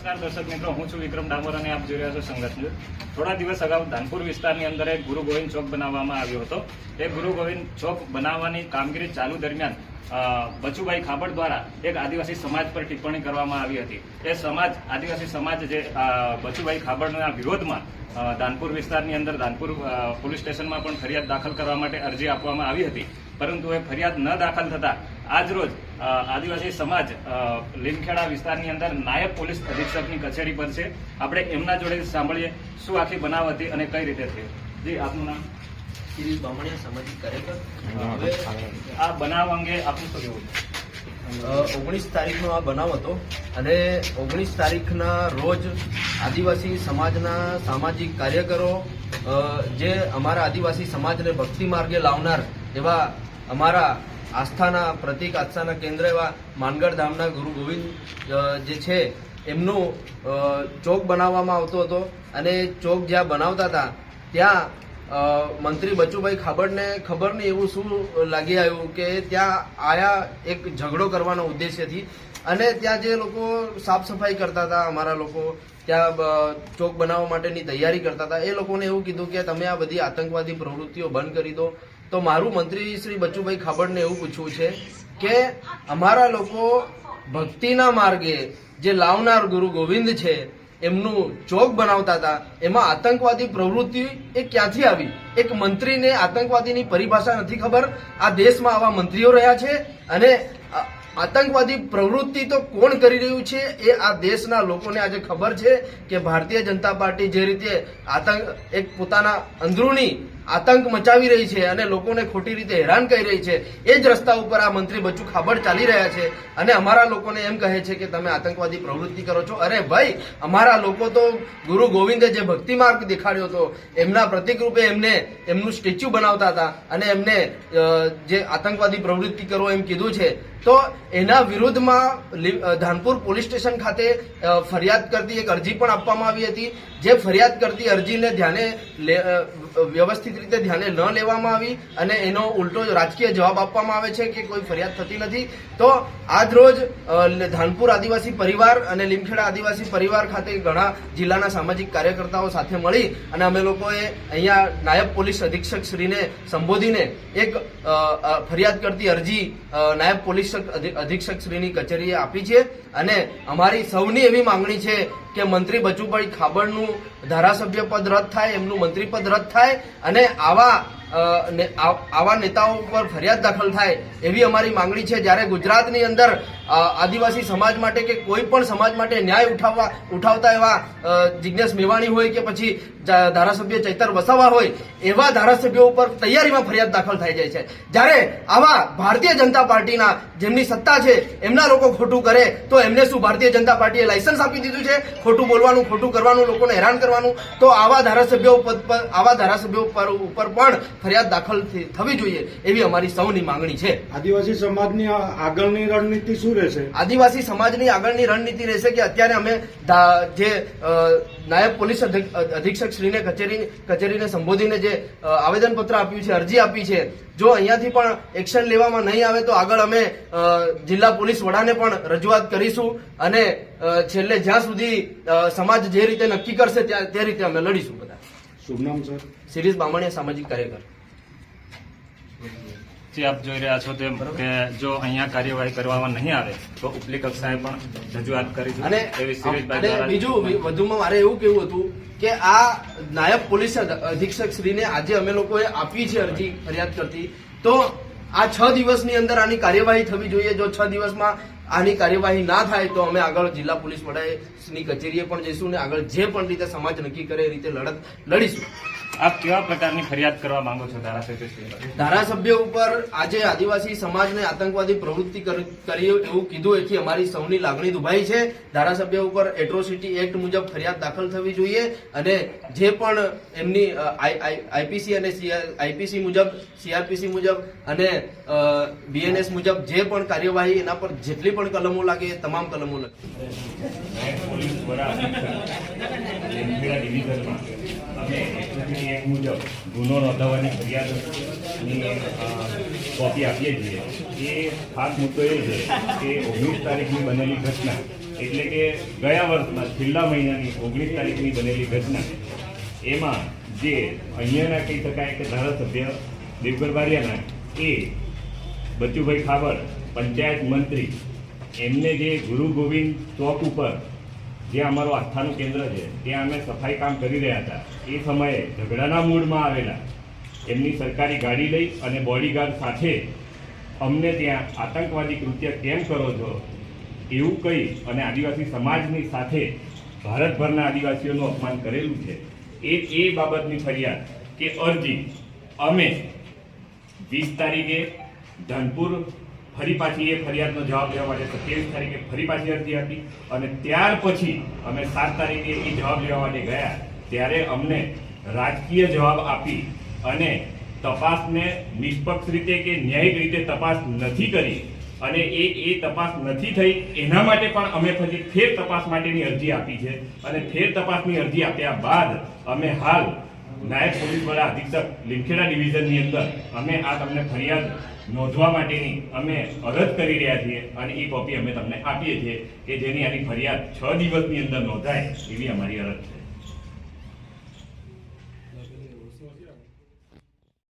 નમસ્કાર દર્શક મિત્રો, હું છું વિક્રમ ડામોર અને આપ જોઈ રહ્યા છો સંઘર્ષ ન્યૂઝ. થોડા દિવસ અગાઉ ધાનપુર વિસ્તારની અંદર એક ગુરુ ગોવિંદ ચોક બનાવવામાં આવ્યો હતો. એ ગુરુ ગોવિંદ ચોક બનાવવાની કામગીરી ચાલુ દરમિયાન બચુભાઈ ખાબડ દ્વારા એક આદિવાસી સમાજ પર ટિપ્પણી કરવામાં આવી હતી. એ સમાજ, આદિવાસી સમાજ જે બચુભાઈ ખાબડના વિરોધમાં ધાનપુર વિસ્તારની અંદર ધાનપુર પોલીસ સ્ટેશનમાં પણ ફરિયાદ દાખલ કરવા માટે અરજી આપવામાં આવી હતી. પરંતુ એ ફરિયાદ ન દાખલ થતા આજરોજ રોજ આદિવાસી સમાજ લીમખેડા વિસ્તારની અંદર નાયબ પોલીસ અધિક્ષકની કચેરી પર છે. આપણે એમના જોડે સાંભળીએ શું આખી બનાવ હતી અને કઈ રીતે થઈ. જી આપનું નામ? શ્રી બામણીયા સામાજિક કાર્યકર. આ બનાવ અંગે આપનું શું કહેવું? છે ઓગણીસ તારીખનો આ બનાવ હતો અને ઓગણીસ તારીખના રોજ આદિવાસી સમાજના સામાજિક કાર્યકરો જે અમારા આદિવાસી સમાજને ભક્તિ માર્ગે લાવનાર એવા અમારા આસ્થાના પ્રતિક, આસ્થાના કેન્દ્ર એવા માનગઢ ધામના ગુરુ ગોવિંદ જે છે, એમનું ચોક બનાવવામાં આવતો હતો. અને ચોક જ્યાં બનાવતા હતા, ત્યાં મંત્રી બચુભાઈ ખાબડને ખબર નહીં એવું શું લાગી આવ્યું કે ત્યાં આયા એક ઝઘડો કરવાનો ઉદ્દેશ્યથી. અને ત્યાં જે લોકો સાફ સફાઈ કરતા હતા, અમારા લોકો ત્યાં ચોક બનાવવા માટેની તૈયારી કરતા હતા. એ લોકોને એવું કીધું કે તમે આ બધી આતંકવાદી પ્રવૃત્તિઓ બંધ કરી દો. તો મારું મંત્રી શ્રી બચુભાઈ ખાબડને એવું પૂછવું છે કે અમારા લોકો ભક્તિના માર્ગે જે લાવનાર ગુરુ ગોવિંદ છે, એમનું ચોક બનાવતા હતા, એમાં આતંકવાદી પ્રવૃત્તિ એ ક્યાંથી આવી? એક મંત્રીને આતંકવાદીની પરિભાષા નથી ખબર. આ દેશમાં આવા મંત્રીઓ રહ્યા છે અને આતંકવાદી પ્રવૃત્તિ તો કોણ કરી રહ્યું છે એ આ દેશના લોકોને આજે ખબર છે કે ભારતીય જનતા પાર્ટી જે રીતે આતંક એક પોતાના અંદરૂની આતંક મચાવી રહી છે અને લોકોને ખોટી રીતે હેરાન કરી રહી છે એ જ રસ્તા ઉપર આ મંત્રી બચ્ચુ ખાબડ ચાલી રહ્યા છે. અને અમારા લોકોને એમ કહે છે કે તમે આતંકવાદી પ્રવૃત્તિ કરો છો. અરે ભાઈ અમારા લોકો તો ગુરુ ગોવિંદે જે ભક્તિ માર્ગ દેખાડ્યો હતો એમના પ્રતિક રૂપે એમને એમનું સ્ટેચ્યુ બનાવતા હતા અને એમને જે આતંકવાદી પ્રવૃત્તિ કરો એમ કીધું છે તો એના વિરુદ્ધમાં ધાનપુર પોલીસ સ્ટેશન ખાતે ફરિયાદ કરતી એક અરજી પણ આપવામાં આવી હતી. જે ફરિયાદ કરતી અરજીને ધ્યાને અ, વ્યવસ્થિત રીતે ધ્યાને ન લેવામાં આવી અને એનો ઉલટો રાજકીય જવાબ આપવામાં આવે છે કે કોઈ ફરિયાદ થતી નથી. તો આજ રોજ ધાનપુર આદિવાસી પરિવાર અને લીમખેડા આદિવાસી પરિવાર ખાતે ઘણા જિલ્લાના સામાજિક કાર્યકર્તાઓ સાથે મળી અને અમે લોકોએ અહીંયા નાયબ પોલીસ અધિક્ષક શ્રીને સંબોધીને એક ફરિયાદ કરતી અરજી નાયબ પોલીસ અધિક્ષક શ્રીની કચેરીએ આપી છે. અને અમારી સૌની એવી માંગણી છે કે મંત્રી બચુભાઈ ખાબડનું ધારાસભ્ય પદ રદ થાય, એમનું મંત્રી પદ રદ થાય અને આવા આવા નેતાઓ ઉપર ફરિયાદ દાખલ થાય એવી અમારી માંગણી છે. જ્યારે ગુજરાતની અંદર આદિવાસી સમાજ માટે કે કોઈ પણ સમાજ માટે ન્યાય ઉઠાવવા, ઉઠાવતા એવા જિજ્ઞેશ મેવાણી હોય કે પછી ધારાસભ્ય ચૈતર વસાવા હોય, એવા ધારાસભ્યો ઉપર તૈયારીમાં ફરિયાદ દાખલ થઈ જાય છે. જ્યારે આવા ભારતીય જનતા પાર્ટીના જેમની સત્તા છે, એમના લોકો ખોટું કરે, તો એમને શું ભારતીય જનતા પાર્ટીએ લાયસન્સ આપી દીધું છે? ખોટું બોલવાનું, ખોટું કરવાનું, લોકોને હેરાન કરવાનું? તો આવા ધારાસભ્યો આવા ધારાસભ્યો પર ઉપર પણ ફરિયાદ દાખલ થવી જોઈએ એવી અમારી સૌની માંગણી છે. આદિવાસી સમાજની આગળની રણનીતિ શું રહેશે? આદિવાસી સમાજની આગળની રણનીતિ રહેશે કે અત્યારે અમે જે નાયબ પોલીસ અધિક્ષક શ્રીને કચેરી કચેરીને સંબોધીને જે આવેદનપત્ર આપ્યું છે અરજી આપી છે જો અહીંયાથી પણ એક્શન લેવામાં નહીં આવે તો આગળ અમે જિલ્લા પોલીસ વડાને પણ રજૂઆત કરીશું અને છેલ્લે જ્યાં સુધી સમાજ જે રીતે નક્કી કરશે ત્યાં તે રીતે અમે લડીશું બધા. શુભ નામ સર. સિરીઝ બામણીયા સામાજિક કાર્યકર. જે આપ જોઈ રહ્યા છો તેમ કે જો અહીંયા કાર્યવાહી કરવામાં નહીં આવે તો ઉપલી કક્ષાએ પણ રજૂઆત કરી અને અને બીજું વધુમાં મારે એવું કેવું હતું કે આ નાયબ પોલીસ અધ- અધિક્ષક શ્રીને આજે અમે લોકોએ આપી છે અરજી ફરિયાદ કરતી. તો આ છ દિવસની અંદર આની કાર્યવાહી થવી જોઈએ. જો છ દિવસમાં આની કાર્યવાહી ના થાય, તો અમે આગળ જિલ્લા પોલીસ વડાની કચેરીએ પણ જઈશું ને આગળ જે પણ રીતે સમાજ નક્કી કરે એ રીતે લડત લડીશું. આપ કેવા પ્રકારની ફરિયાદ કરવા માંગો છો ધારાસભ્ય? ધારાસભ્ય ઉપર આજે આદિવાસી સમાજને આતંકવાદી પ્રવૃત્તિ કરી કરી એવું કીધું એથી અમારી સૌની લાગણી દુભાઈ છે. ધારાસભ્ય ઉપર એટ્રોસિટી એક્ટ મુજબ ફરિયાદ દાખલ થવી જોઈએ અને જે પણ એમની આઈપીસી અને આઈપીસી મુજબ સીઆરપીસી મુજબ અને બીએનએસ મુજબ જે પણ કાર્યવાહી એના પર જેટલી પણ કલમો લાગે એ તમામ કલમો લાગે. એક્ટ મુજબ ગુનો નોંધાવવાની ફરિયાદની કોપી આપીએ છીએ. એ ખાસ મુદ્દો એ છે કે ઓગણીસ તારીખની બનેલી ઘટના એટલે કે ગયા વર્ષમાં છેલ્લા મહિનાની ઓગણીસ તારીખની બનેલી ઘટના એમાં જે અહીંયાના કહી શકાય કે ધારાસભ્ય દેવગર બારિયાના એ બચુભાઈ ખાબર પંચાયત મંત્રી, એમને જે ગુરુ ગોવિંદ ચોક ઉપર જે અમારું આસ્થાનું કેન્દ્ર છે, ત્યાં અમે સફાઈ કામ કરી રહ્યા હતા. એ સમયે ઝઘડાના મૂડમાં આવેલા. એમની સરકારી ગાડી લઈ અને બોડીગાર્ડ સાથે અમને ત્યાં આતંકવાદી કૃત્ય કેમ કરો છો? એવું કહી અને આદિવાસી સમાજની સાથે ભારતભરના આદિવાસીઓનું અપમાન કરેલું છે. એ એ બાબતની ફરિયાદ કે અરજી અમે વીસ તારીખે ધનપુર ફરી પાછી એ ફરિયાદનો જવાબ લેવા માટે સત્યાવીસ તારીખે ફરી પાછી અરજી આપી અને ત્યાર પછી અમે સાત તારીખે એ જવાબ લેવા માટે ગયા. ત્યારે અમને રાજકીય જવાબ આપી અને તપાસને નિષ્પક્ષ રીતે કે ન્યાયિક રીતે તપાસ નથી કરી અને એ એ તપાસ નથી થઈ, એના માટે પણ અમે ફરી ફેર તપાસ માટેની અરજી આપી છે. અને ફેર તપાસની અરજી આપ્યા બાદ અમે હાલ નાયબ પોલીસ વડા અધિક્ષક લીમખેડા ડિવિઝનની અંદર અમે આ તમને ફરિયાદ નોંધવા માટેની અમે અરજ કરી રહ્યા છીએ અને એ કોપી અમે તમને આપીએ છીએ કે જેની આની ફરિયાદ છ દિવસની અંદર નોંધાય એવી અમારી અરજ છે.